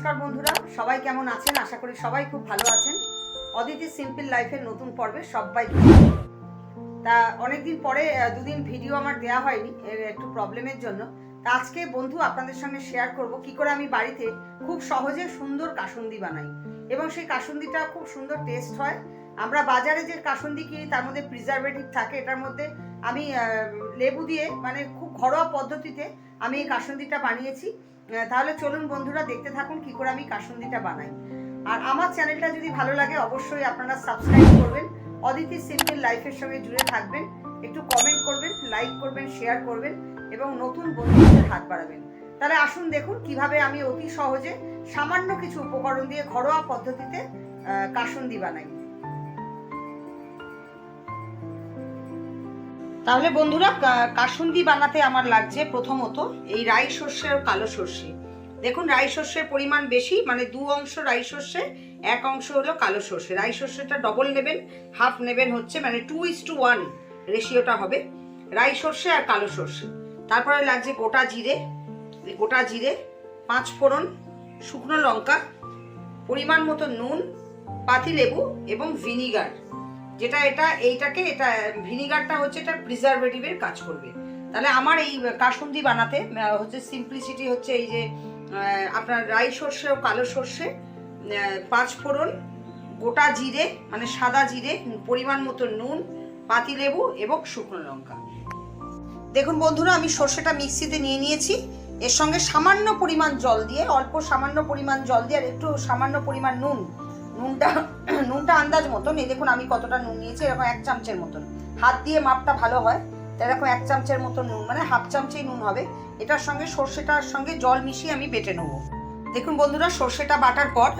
নমস্কার বন্ধুরা, সবাই কেমন আছেন? আশা করি সবাই খুব ভালো আছেন। অদিতি সিম্পল লাইফের নতুন পর্বে স্বাগত। তা অনেকদিন পরে দুদিন ভিডিও আমার দেওয়া হয়নি, এর একটু প্রবলেমের জন্য। তা আজকে বন্ধু আপনাদের সঙ্গে শেয়ার করব কি করে আমি বাড়িতে খুব সহজে সুন্দর কাসুন্দি বানাই। এবং সেই কাসুন্দিটা খুব সুন্দর টেস্ট হয়। আমরা বাজারে যে কাসুন্দি কিনি, তার মধ্যে প্রিজারভেটিভ থাকে, এটার মধ্যে আমি লেবু দিয়ে মানে খুব ঘরোয়া পদ্ধতিতে আমি এই কাসুন্দিটা বানিয়েছি। তাহলে চলুন বন্ধুরা দেখতে থাকুন কি করে আমি কাসুন্দিটা বানাই। আর আমার চ্যানেলটা যদি ভালো লাগে, অবশ্যই আপনারা সাবস্ক্রাইব করবেন। অদিতি সিম্পল লাইফের সঙ্গে জুড়ে থাকবেন। একটু কমেন্ট করবেন লাইক করবেন শেয়ার করবেন এবং নতুন বন্ধুদের হাত বাড়াবেন। তাহলে আসুন দেখুন কীভাবে আমি অতি সহজে সামান্য কিছু উপকরণ দিয়ে ঘরোয়া পদ্ধতিতে কাসুন্দি বানাই। তাহলে বন্ধুরা কাসুন্দি বানাতে আমার লাগছে প্রথমত এই রাই সর্ষে আর কালো সর্ষে। দেখুন, রাই সর্ষের পরিমাণ বেশি মানে দু অংশ রাই সর্ষে, এক অংশ হলো কালো সর্ষে। রাই সর্ষেটা ডবল নেবেন হাফ নেবেন হচ্ছে মানে টু ইস টু ওয়ান রেশিওটা হবে, রাই সর্ষে আর কালো সর্ষে। তারপরে লাগছে গোটা জিরে গোটা জিরে, পাঁচ ফোড়ন, শুকনো লঙ্কা, পরিমাণ মতো নুন পাতিলেবু এবং ভিনিগার। যেটা এটা, এইটাকে এটা, ভিনিগারটা হচ্ছে এটা প্রিজারভেটিভের কাজ করবে। তাহলে আমার এই কাসুন্দি বানাতে হচ্ছে সিম্পলিসিটি হচ্ছে এই যে আপনার রাই সর্ষে ও কালো সর্ষে পাঁচ ফোড়ন, গোটা জিরে মানে সাদা জিরে, পরিমাণ মতো নুন পাতিলেবু এবং শুকনো লঙ্কা। দেখুন বন্ধুরা, আমি সর্ষেটা মিক্সিতে নিয়ে নিয়েছি। এর সঙ্গে সামান্য পরিমাণ জল দিয়ে, অল্প সামান্য পরিমাণ জল দিয়ে আর একটু সামান্য পরিমাণ নুন নুনটা নুনটা আন্দাজ মতন। এই দেখুন, আমি কতটা নুন নিয়েছি, এরকম এক চামচের মতন। হাত দিয়ে মাপটা ভালো হয় এরকম এক চামচের মতন নুন মানে হাফ চামচেই নুন হবে। এটার সঙ্গে সর্ষেটার সঙ্গে জল মিশিয়ে আমি বেটে নেব। দেখুন বন্ধুরা, সর্ষেটা বাটার পর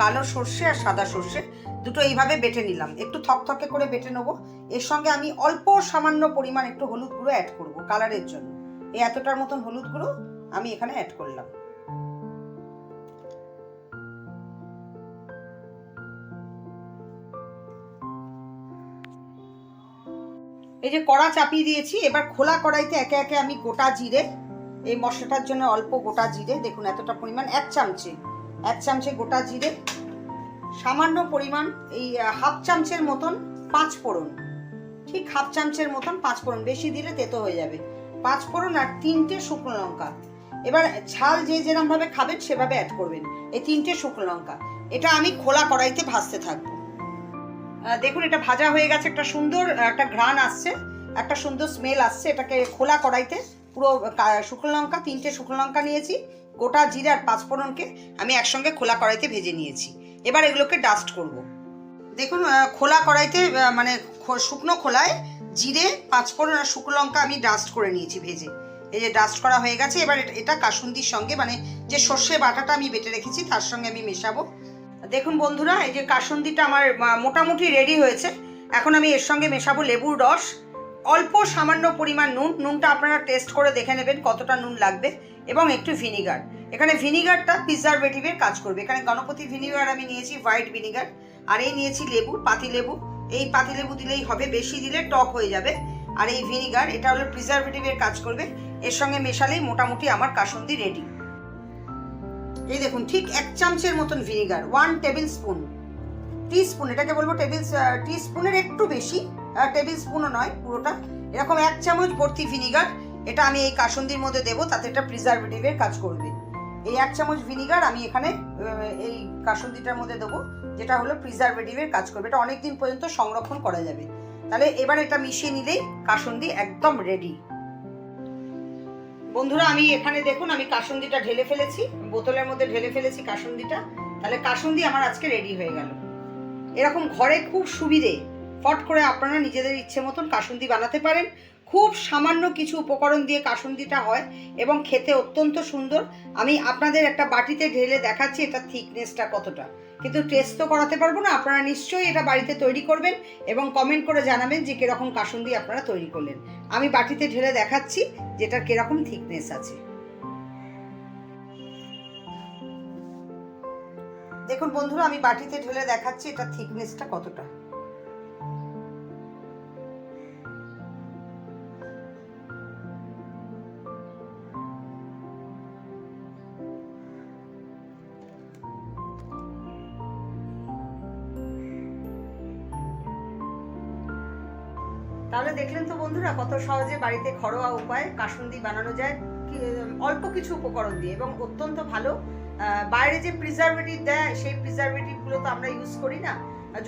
কালো সর্ষে আর সাদা সর্ষে, দুটো এইভাবে বেটে নিলাম। একটু থকথকে করে বেটে নেব। এর সঙ্গে আমি অল্প সামান্য পরিমাণ একটু হলুদ গুঁড়ো অ্যাড করব কালারের জন্য। এই এতটার মতন হলুদ গুঁড়ো আমি এখানে অ্যাড করলাম। এই যে কড়া চাপিয়ে দিয়েছি, এবার খোলা কড়াইতে একে একে আমি গোটা জিরে, এই মশলাটার জন্য অল্প গোটা জিরে, দেখুন এতটা পরিমাণ, এক চামচে এক চামচে গোটা জিরে, সামান্য পরিমাণ এই হাফ চামচের মতন পাঁচ ফোড়ন, ঠিক হাফ চামচের মতন পাঁচ ফোড়ন, বেশি দিলে তেতো হয়ে যাবে, পাঁচ ফোড়ন আর তিনটে শুকনো লঙ্কা, এবার ঝাল যে যেরকম ভাবে খাবেন সেভাবে অ্যাড করবেন, এই তিনটে শুকনো লঙ্কা, এটা আমি খোলা কড়াইতে ভাজতে থাকব। দেখুন, এটা ভাজা হয়ে গেছে, একটা সুন্দর একটা ঘ্রাণ আসছে, একটা সুন্দর স্মেল আসছে, এটাকে খোলা কড়াইতে, পুরো শুকনো লঙ্কা, তিনটে শুকনো লঙ্কা নিয়েছি, গোটা জিরে আর পাঁচফোড়নকে আমি একসঙ্গে খোলা কড়াইতে ভেজে নিয়েছি। এবার এগুলোকে ডাস্ট করব। দেখুন খোলা কড়াইতে মানে শুকনো খোলায় জিরে, পাঁচফোড়ন আর শুকনো লঙ্কা আমি ডাস্ট করে নিয়েছি ভেজে। এই যে ডাস্ট করা হয়ে গেছে, এবার এটা কাসুন্দির সঙ্গে মানে যে সর্ষে বাটাটা আমি বেটে রেখেছি, তার সঙ্গে আমি মেশাবো। দেখুন বন্ধুরা, এই যে কাসুন্দিটা আমার মোটামুটি রেডি হয়েছে। এখন আমি এর সঙ্গে মেশাবো লেবুর রস। অল্প সামান্য পরিমাণ নুন। নুনটা আপনারা টেস্ট করে দেখে নেবেন কতটা নুন লাগবে। এবং একটু ভিনিগার এখানে ভিনিগারটা প্রিজারভেটিভের কাজ করবে। এখানে গণপতি ভিনিগার আমি নিয়েছি হোয়াইট ভিনিগার আর এই নিয়েছি লেবু, পাতি লেবু। এই পাতি লেবু দিলেই হবে, বেশি দিলে টক হয়ে যাবে। আর এই ভিনিগার এটা হলো প্রিজারভেটিভের কাজ করবে। এর সঙ্গে মেশালেই মোটামুটি আমার কাসুন্দি রেডি এই দেখুন, ঠিক এক চামচের মতন vinegar one tablespoon teaspoon এটাকে বলব টেবিল টি স্পুনের একটু বেশি টেবিল স্পুনও নয়, পুরোটা। এরকম এক চামচ ভর্তি ভিনিগার, এটা আমি এই কাসুন্দির মধ্যে দেবো, তাতে এটা প্রিজারভেটিভের কাজ করবে। এই এক চামচ ভিনিগার আমি এখানে এই কাসুন্দিটার মধ্যে দেবো, যেটা হলো প্রিজারভেটিভের কাজ করবে। এটা অনেক দিন পর্যন্ত সংরক্ষণ করা যাবে। তাহলে এবার এটা মিশিয়ে নিলেই কাসুন্দি একদম রেডি বন্ধুরা, আমি এখানে দেখুন, আমি কাসুন্দিটা ঢেলে ফেলেছি, বোতলের মধ্যে ঢেলে ফেলেছি কাসুন্দিটা। তাহলে কাসুন্দি আমার আজকে রেডি হয়ে গেল। এরকম ঘরে খুব সুবিধে, ফট করে আপনারা নিজেদের ইচ্ছে মতন কাসুন্দি বানাতে পারেন। খুব সামান্য কিছু উপকরণ দিয়ে কাসুন্দিটা হয় এবং খেতে অত্যন্ত সুন্দর। আমি আপনাদের একটা বাটিতে ঢেলে দেখাচ্ছি এটা থিকনেসটা কতটা। কিন্তু টেস্ট তো করাতে পারব না, আপনারা নিশ্চয়ই এটা বাড়িতে তৈরি করবেন এবং কমেন্ট করে জানাবেন যে কীরকম কাসুন্দি আপনারা তৈরি করলেন। আমি বাটিতে ঢেলে দেখাচ্ছি যেটা কীরকম থিকনেস আছে। দেখুন বন্ধুরা, আমি বাটিতে ঢেলে দেখাচ্ছি এটা থিকনেসটা কতটা। তাহলে দেখলেন তো বন্ধুরা কত সহজে বাড়িতে ঘরোয়া উপায়ে, কাসুন্দি বানানো যায় অল্প কিছু উপকরণ দিয়ে এবং অত্যন্ত ভালো। বাইরে যে প্রিজারভেটিভ দেয়, সেই প্রিজারভেটিভগুলো তো আমরা ইউজ করি না।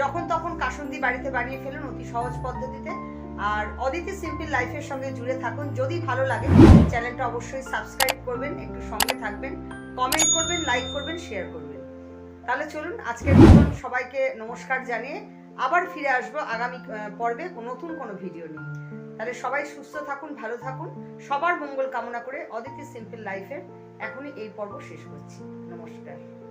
যখন তখন কাসুন্দি বাড়িতে বানিয়ে ফেলুন, অতি সহজ পদ্ধতিতে। আর অদিতি সিম্পল লাইফের সঙ্গে জুড়ে থাকুন। যদি ভালো লাগে, চ্যানেলটা অবশ্যই সাবস্ক্রাইব করবেন, একটু সঙ্গে থাকবেন কমেন্ট করবেন লাইক করবেন শেয়ার করবেন। তাহলে চলুন, আজকের মতন সবাইকে নমস্কার জানিয়ে আবার ফিরে আসব আগামী পর্বে নতুন কোনো ভিডিও নিয়ে। তাহলে সবাই সুস্থ থাকুন, ভালো থাকুন। সবার মঙ্গল কামনা করে অদিতি সিম্পল লাইফের এখনই এই পর্ব শেষ করছি। নমস্কার।